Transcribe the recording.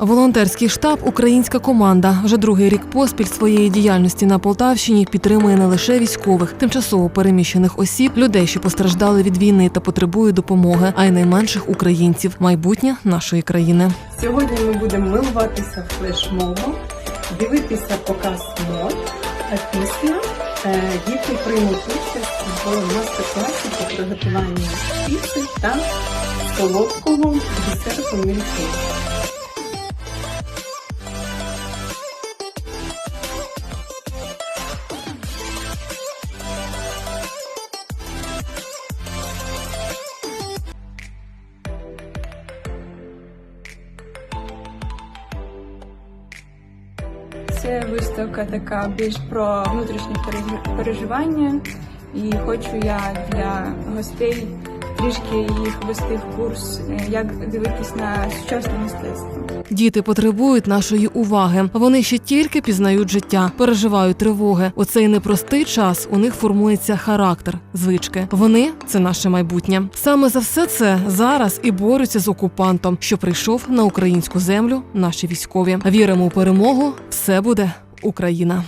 Волонтерський штаб Українська команда вже другий рік поспіль своєї діяльності на Полтавщині підтримує не лише військових, тимчасово переміщених осіб, людей, що постраждали від війни та потребують допомоги, а й найменших українців майбутнє нашої країни. Сьогодні ми будемо милуватися флешмобом, дивитися показ мод, а після е, діти приймуть участь в мастер-класі по приготуванню піци та солодкого десерту мільки. Це виставка така більш про внутрішні переживання, і хочу я для гостей трішки їх ввести в курс, е, як дивитись на сучасне мистецтво. Діти потребують нашої уваги. Вони ще тільки пізнають життя, переживають тривоги. У цей непростий час у них формується характер, звички. Вони це наше майбутнє. Саме за все це зараз і борються з окупантом, що прийшов на українську землю. Наші військові. Віримо у перемогу. Все буде Україна.